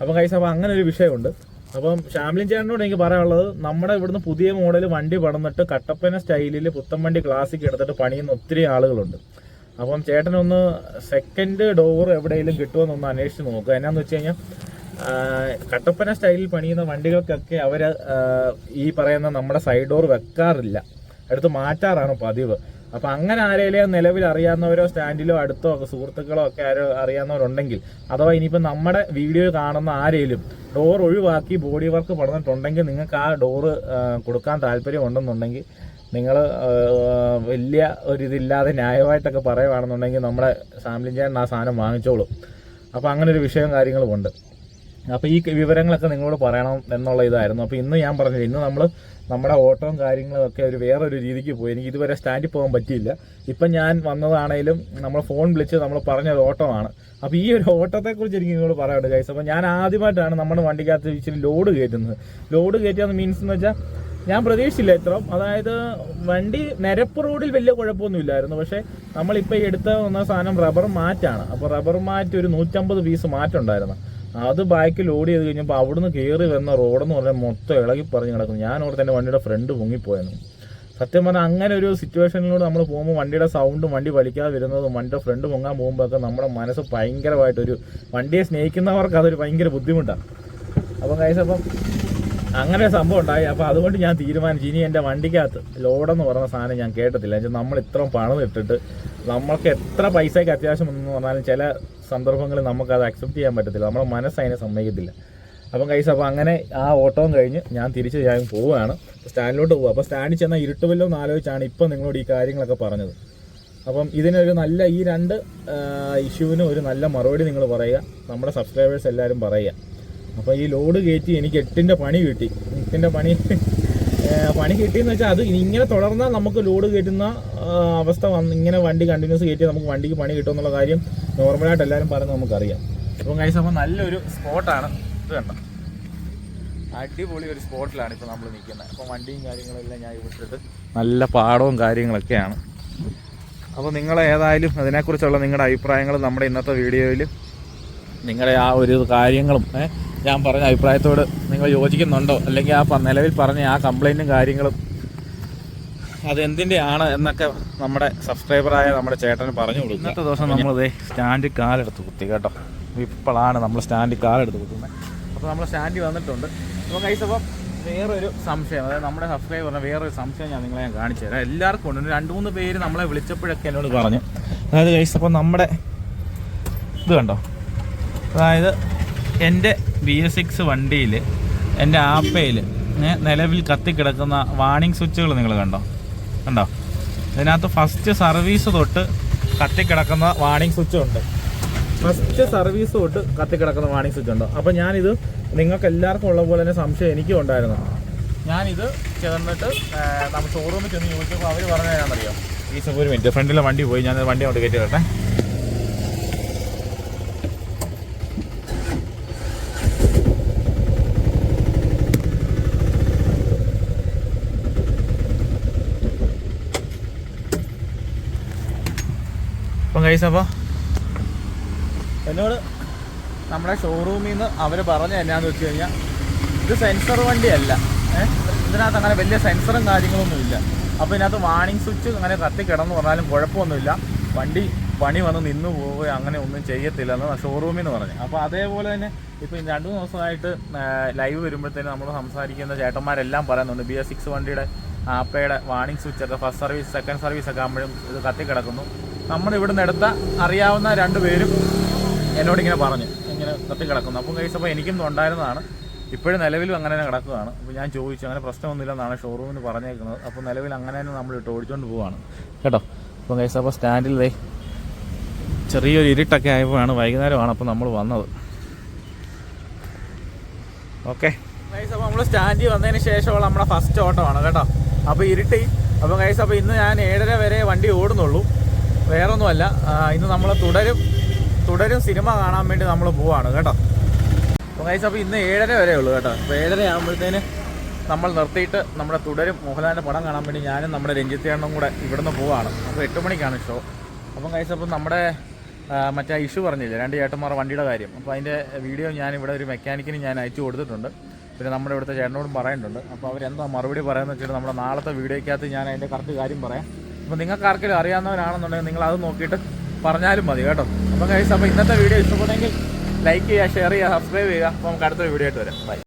അപ്പോൾ കൈസ് അപ്പോൾ അങ്ങനെ ഒരു വിഷയമുണ്ട്. അപ്പം ഷാംലിൻ ചേട്ടനോട് എനിക്ക് പറയാനുള്ളത് നമ്മുടെ ഇവിടുന്ന് പുതിയ മോഡൽ വണ്ടി പടന്നിട്ട് കട്ടപ്പന സ്റ്റൈലിൽ പുത്തൻ വണ്ടി ക്ലാസിക് എടുത്തിട്ട് പണിയുന്ന ഒത്തിരി ആളുകളുണ്ട്. അപ്പം ചേട്ടനൊന്ന് സെക്കൻഡ് ഡോർ എവിടെയെങ്കിലും കിട്ടുമെന്നൊന്ന് അന്വേഷിച്ച് നോക്കുക എന്നാന്ന് വെച്ച് കഴിഞ്ഞാൽ കട്ടപ്പന സ്റ്റൈലിൽ പണിയുന്ന വണ്ടികൾക്കൊക്കെ അവർ ഈ പറയുന്ന നമ്മുടെ സൈഡ് ഡോർ വെക്കാറില്ല. എടുത്ത് മാറ്റാറാണ് പതിവ്. അപ്പൊ അങ്ങനെ ആരെങ്കിലും നിലവിൽ അറിയാവുന്നവരോ സ്റ്റാൻഡിലോ അടുത്തോ സുഹൃത്തുക്കളോ ഒക്കെ ആരോ അറിയാവുന്നവരുണ്ടെങ്കിൽ അഥവാ ഇനിയിപ്പോൾ നമ്മുടെ വീഡിയോ കാണുന്ന ആരെങ്കിലും ഡോർ ഒഴിവാക്കി ബോഡി വർക്ക് പറഞ്ഞിട്ടുണ്ടെങ്കിൽ നിങ്ങൾക്ക് ആ ഡോറ് കൊടുക്കാൻ താല്പര്യം ഉണ്ടെന്നുണ്ടെങ്കിൽ നിങ്ങൾ വലിയ ഒരു ഇതില്ലാതെ ന്യായമായിട്ടൊക്കെ പറയുവാണെന്നുണ്ടെങ്കിൽ നമ്മുടെ സാമ്പിളിൻ ചേട്ടൻ ആ സാധനം വാങ്ങിച്ചോളും. അപ്പോൾ അങ്ങനെ ഒരു വിഷയവും കാര്യങ്ങളും ഉണ്ട്. അപ്പോൾ ഈ വിവരങ്ങളൊക്കെ നിങ്ങളോട് പറയണം എന്നുള്ള ഇതായിരുന്നു. അപ്പോൾ ഇന്ന് ഞാൻ പറഞ്ഞില്ല ഇന്ന് നമ്മൾ നമ്മുടെ ഓട്ടവും കാര്യങ്ങളും ഒക്കെ ഒരു വേറൊരു രീതിക്ക് പോയി. എനിക്ക് ഇതുവരെ സ്റ്റാൻഡിൽ പോകാൻ പറ്റിയില്ല. ഇപ്പം ഞാൻ വന്നതാണേലും നമ്മൾ ഫോൺ വിളിച്ച് നമ്മൾ പറഞ്ഞൊരു ഓട്ടമാണ്. അപ്പോൾ ഈ ഒരു ഓട്ടത്തെക്കുറിച്ച് എനിക്ക് നിങ്ങളോട് പറയാനുണ്ട് ഗൈസ് അപ്പോൾ ഞാൻ ആദ്യമായിട്ടാണ് നമ്മുടെ വണ്ടിക്കകത്ത് ഇച്ചിരി ലോഡ് കയറ്റുന്നത്. ലോഡ് കയറ്റിയെന്ന് മീൻസ് എന്ന് വെച്ചാൽ ഞാൻ പ്രതീക്ഷിച്ചില്ല ഇത്ര. അതായത് വണ്ടി നിരപ്പ് റോഡിൽ വലിയ കുഴപ്പമൊന്നുമില്ലായിരുന്നു. പക്ഷേ നമ്മളിപ്പോൾ ഈ എടുത്ത വന്ന സാധനം റബ്ബർ മാറ്റാണ്. അപ്പോൾ റബ്ബർ മാറ്റ് ഒരു നൂറ്റമ്പത് പീസ് മാറ്റുണ്ടായിരുന്നു അത് ബാക്കിൽ ലോഡ് ചെയ്ത് കഴിഞ്ഞപ്പോൾ അവിടുന്ന് കയറി വന്ന റോഡെന്ന് പറഞ്ഞാൽ മൊത്തം ഇളകി പറഞ്ഞ് കിടക്കുന്നു. ഞാൻ അവിടെ തന്നെ വണ്ടിയുടെ ഫ്രണ്ട് പൊങ്ങിപ്പോയെന്നു. സത്യം പറഞ്ഞാൽ അങ്ങനെ ഒരു സിറ്റുവേഷനിലൂടെ നമ്മൾ പോകുമ്പോൾ വണ്ടിയുടെ സൗണ്ടും വണ്ടി വലിക്കാതെ വരുന്നതും വണ്ടിയുടെ ഫ്രണ്ട് പൊങ്ങാൻ പോകുമ്പോഴൊക്കെ നമ്മുടെ മനസ്സ് ഭയങ്കരമായിട്ടൊരു വണ്ടിയെ സ്നേഹിക്കുന്നവർക്ക് അതൊരു ഭയങ്കര ബുദ്ധിമുട്ടാണ്. അപ്പം കഴിച്ചപ്പം അങ്ങനെ സംഭവം ഉണ്ടായി. അപ്പോൾ അതുകൊണ്ട് ഞാൻ തീരുമാനിച്ചു. ഇനി എന്റെ വണ്ടിക്കകത്ത് ലോഡെന്ന് പറഞ്ഞ സാധനം ഞാൻ കേട്ടത്തില്ല നമ്മൾ ഇത്രയും പണം ഇട്ടിട്ട് നമ്മൾക്ക് എത്ര പൈസയ്ക്ക് അത്യാവശ്യം എന്ന് പറഞ്ഞാലും ചില സന്ദർഭങ്ങളിൽ അത് അക്സെപ്റ്റ് ചെയ്യാൻ പറ്റത്തില്ല. നമ്മുടെ മനസ്സ് അതിനെ സമ്മതിക്കത്തില്ല. അപ്പം കൈസ് അപ്പോൾ അങ്ങനെ ആ ഓട്ടവും കഴിഞ്ഞ് ഞാൻ തിരിച്ച് ഞാൻ പോവുകയാണ്. സ്റ്റാൻഡിലോട്ട് പോകുക അപ്പോൾ സ്റ്റാൻഡിൽ ചെന്നാൽ ഇരുട്ടുമല്ലോ എന്ന് ആലോചിച്ചാണ് ഇപ്പം നിങ്ങളോട് ഈ കാര്യങ്ങളൊക്കെ പറഞ്ഞത്. അപ്പം ഇതിനൊരു നല്ല ഈ രണ്ട് ഇഷ്യൂവിനും ഒരു നല്ല മറുപടി നിങ്ങൾ പറയുക. നമ്മുടെ സബ്സ്ക്രൈബേഴ്സ് എല്ലാവരും പറയുക. അപ്പോൾ ഈ ലോഡ് കയറ്റി എനിക്ക് എട്ടിന്റെ പണി കിട്ടി. എട്ടിന്റെ പണി പണി കിട്ടിയെന്ന് വെച്ചാൽ അത് ഇങ്ങനെ തുടർന്നാൽ നമുക്ക് ലോഡ് കയറ്റുന്ന അവസ്ഥ വന്ന് ഇങ്ങനെ വണ്ടി കണ്ടിന്യൂസ് കയറ്റി നമുക്ക് വണ്ടിക്ക് പണി കിട്ടും എന്നുള്ള കാര്യം നോർമലായിട്ട് എല്ലാവരും പറഞ്ഞ് നമുക്കറിയാം. അപ്പം കഴിച്ച അപ്പോൾ നല്ലൊരു സ്പോട്ടാണ് ഇത് കണ്ടോ? അടിപൊളി ഒരു സ്പോട്ടിലാണ് ഇപ്പോൾ നമ്മൾ നിൽക്കുന്നത് അപ്പോൾ വണ്ടിയും കാര്യങ്ങളെല്ലാം ഞാൻ ഇവിടുത്തെ നല്ല പാടവും കാര്യങ്ങളൊക്കെയാണ്. അപ്പോൾ നിങ്ങൾ ഏതായാലും അതിനെക്കുറിച്ചുള്ള നിങ്ങളുടെ അഭിപ്രായങ്ങൾ നമ്മുടെ ഇന്നത്തെ വീഡിയോയിൽ നിങ്ങളുടെ ആ ഒരു കാര്യങ്ങളും ഞാൻ പറഞ്ഞ അഭിപ്രായത്തോട് നിങ്ങൾ യോജിക്കുന്നുണ്ടോ? അല്ലെങ്കിൽ ആ നിലവിൽ പറഞ്ഞ ആ കംപ്ലൈന്റും കാര്യങ്ങളും അതെന്തിന്റെയാണ് എന്നൊക്കെ നമ്മുടെ സബ്സ്ക്രൈബറായ നമ്മുടെ ചേട്ടന് പറഞ്ഞു കൊടുക്കും ഇന്നത്തെ ദിവസം നമ്മളിതേ സ്റ്റാൻഡ് കാലെടുത്ത് കുത്തി കേട്ടോ. ഇപ്പോഴാണ് നമ്മൾ സ്റ്റാൻഡ് കാലെടുത്ത് കുത്തുന്നത്. അപ്പോൾ നമ്മൾ സ്റ്റാൻഡിൽ വന്നിട്ടുണ്ട്. അപ്പോൾ കൈസ് അപ്പം വേറൊരു സംശയം അതായത് നമ്മുടെ സബ്സ്ക്രൈബ് പറഞ്ഞ വേറൊരു സംശയം ഞാൻ നിങ്ങളെ ഞാൻ കാണിച്ചു തരാം. എല്ലാവർക്കും ഉണ്ട്. രണ്ട് മൂന്ന് പേര് നമ്മളെ വിളിച്ചപ്പോഴൊക്കെ എന്നോട് പറഞ്ഞു. അതായത് കൈസ് അപ്പോൾ നമ്മുടെ ഇത് കണ്ടോ? അതായത് എന്റെ ബി എസ് സിക്സ് വണ്ടിയിൽ എന്റെ ആപ്പയിൽ നിലവിൽ കത്തിക്കിടക്കുന്ന വാണിംഗ് സ്വിച്ചുകൾ നിങ്ങൾ കണ്ടോ? കണ്ടോ? ഇതിനകത്ത് ഫസ്റ്റ് സർവീസ് തൊട്ട് കത്തിക്കിടക്കുന്ന വാണിംഗ് സ്വിച്ച് ഉണ്ട് ഫസ്റ്റ് സർവീസ് തൊട്ട് കത്തിക്കിടക്കുന്ന വാണിംഗ് സ്വിച്ച് ഉണ്ടോ അപ്പോൾ ഞാനിത് നിങ്ങൾക്ക് എല്ലാവർക്കും ഉള്ള പോലെ തന്നെ സംശയം എനിക്കും ഉണ്ടായിരുന്നു. ഞാനിത് ചെന്നിട്ട് നമ്മൾ ഷോറൂമിൽ ചെന്ന് ചോദിച്ചപ്പോൾ അവർ പറഞ്ഞതാണെന്നറിയോ ഈ ഒരു മിനിറ്റ് ഫ്രണ്ടിലെ വണ്ടി പോയി ഞാൻ വണ്ടി കൊണ്ട് കയറ്റി കേട്ടെ കൈസ് അപ്പോൾ എന്നോട് നമ്മുടെ ഷോറൂമിൽ നിന്ന് അവർ പറഞ്ഞ എന്നാന്ന് വെച്ച് കഴിഞ്ഞാൽ ഇത് സെൻസർ വണ്ടിയല്ല. ഇതിനകത്ത് അങ്ങനെ വലിയ സെൻസറും കാര്യങ്ങളൊന്നും ഇല്ല. അപ്പോൾ ഇതിനകത്ത് വാണിംഗ് സ്വിച്ച് അങ്ങനെ കത്തി കിടന്നു പറഞ്ഞാലും കുഴപ്പമൊന്നുമില്ല. വണ്ടി പണി വന്ന് നിന്നു പോവുകയോ അങ്ങനെ ഒന്നും ചെയ്യത്തില്ലെന്ന് ഷോറൂമിൽ നിന്ന് പറഞ്ഞു. അപ്പോൾ അതേപോലെ തന്നെ ഇപ്പോൾ രണ്ട് ദിവസമായിട്ട് ലൈവ് വരുമ്പോഴത്തേനും നമ്മൾ സംസാരിക്കുന്ന ചേട്ടന്മാരെല്ലാം പറയുന്നുണ്ട്. ബി എസ് സിക്സ് വണ്ടിയുടെ ആപ്പയുടെ വാണിംഗ് സ്വിച്ച് ഒക്കെ ഫസ്റ്റ് സർവീസ് സെക്കൻഡ് സർവീസ് ഒക്കെ ആകുമ്പോഴും ഇത് കത്തി കിടക്കുന്നു. നമ്മൾ നിന്ന് എടുത്ത അറിയാവുന്ന രണ്ടുപേരും എന്നോടിങ്ങനെ പറഞ്ഞു. ഇങ്ങനെ തട്ടിക്കിടക്കുന്നു കിടക്കുന്നു. അപ്പം കഴിച്ച് അപ്പോൾ എനിക്കും ഉണ്ടായിരുന്നതാണ്. ഇപ്പോഴും നിലവിലും അങ്ങനെ തന്നെ കിടക്കുകയാണ് അപ്പോൾ ഞാൻ ചോദിച്ചു അങ്ങനെ പ്രശ്നമൊന്നുമില്ലെന്നാണ് ഷോറൂമിന് പറഞ്ഞേക്കുന്നത്. അപ്പോൾ നിലവിൽ അങ്ങനെ തന്നെ നമ്മൾ ഇട്ട് ഓടിച്ചുകൊണ്ട് പോവാണ്. കേട്ടോ? അപ്പം കഴിച്ച് അപ്പോൾ സ്റ്റാൻഡിൽ ദേ ചെറിയൊരു ഇരുട്ടൊക്കെ ആയപ്പോഴാണ് വൈകുന്നേരമാണ് അപ്പോൾ നമ്മൾ വന്നത്. ഓക്കെ. ഗൈസ് അപ്പോൾ നമ്മൾ സ്റ്റാൻഡിൽ വന്നതിന് ശേഷമുള്ള നമ്മുടെ ഫസ്റ്റ് ഓട്ടമാണ് കേട്ടോ. അപ്പോൾ ഇരുട്ടി. അപ്പോൾ ഗൈസ് അപ്പോൾ ഇന്ന് ഞാൻ ഏഴര വരെ വണ്ടി ഓടുന്നുള്ളൂ. വേറൊന്നുമല്ല. ഇന്ന് നമ്മൾ തുടരും. തുടരും സിനിമ കാണാൻ വേണ്ടി നമ്മൾ പോവാണ് കേട്ടോ. അപ്പോൾ കഴിച്ച അപ്പോൾ ഇന്ന് ഏഴര വരെ ഉള്ളൂ കേട്ടോ. അപ്പോൾ ഏഴര ആകുമ്പോഴത്തേന് നമ്മൾ നിർത്തിയിട്ട് നമ്മുടെ തുടരും. മോഹൻലാലിന്റെ പടം കാണാൻ വേണ്ടി ഞാനും നമ്മുടെ രഞ്ജിത്ത് ചേട്ടനും കൂടെ ഇവിടുന്ന് പോവാണ്. അപ്പോൾ എട്ട് മണിക്കാണ് ഷോ അപ്പം ഗൈസ് അപ്പം നമ്മുടെ മറ്റേ ഇഷ്യൂ പറഞ്ഞില്ലേ രണ്ട് ചേട്ടന്മാർ വണ്ടിയുടെ കാര്യം. അപ്പോൾ അതിന്റെ വീഡിയോ ഞാൻ ഇവിടെ ഒരു മെക്കാനിക്കിന് ഞാൻ അയച്ചു കൊടുത്തിട്ടുണ്ട്. പിന്നെ നമ്മുടെ ഇവിടുത്തെ ചേട്ടനോടും പറയുന്നുണ്ട്. അപ്പോൾ അവരെന്താ മറുപടി പറയുന്നത് വെച്ചിട്ട് നമ്മുടെ നാളത്തെ വീഡിയോയ്ക്കകത്ത് ഞാൻ അതിന്റെ കറക്റ്റ് കാര്യം പറയാം. അപ്പോൾ നിങ്ങൾക്ക് ആർക്കെങ്കിലും അറിയാവുന്നവരാണെന്നുണ്ടെങ്കിൽ നിങ്ങൾ അത് നോക്കിയിട്ട് പറഞ്ഞാലും മതി കേട്ടോ. അപ്പോൾ കഴിച്ച് അപ്പോൾ ഇന്നത്തെ വീഡിയോ ഇഷ്ടപ്പെട്ടെങ്കിൽ ലൈക്ക് ചെയ്യുക ഷെയർ ചെയ്യുക സബ്സ്ക്രൈബ് ചെയ്യുക. അപ്പോൾ നമുക്ക് അടുത്തൊരു വീഡിയോ ആയിട്ട് വരാം. ബൈ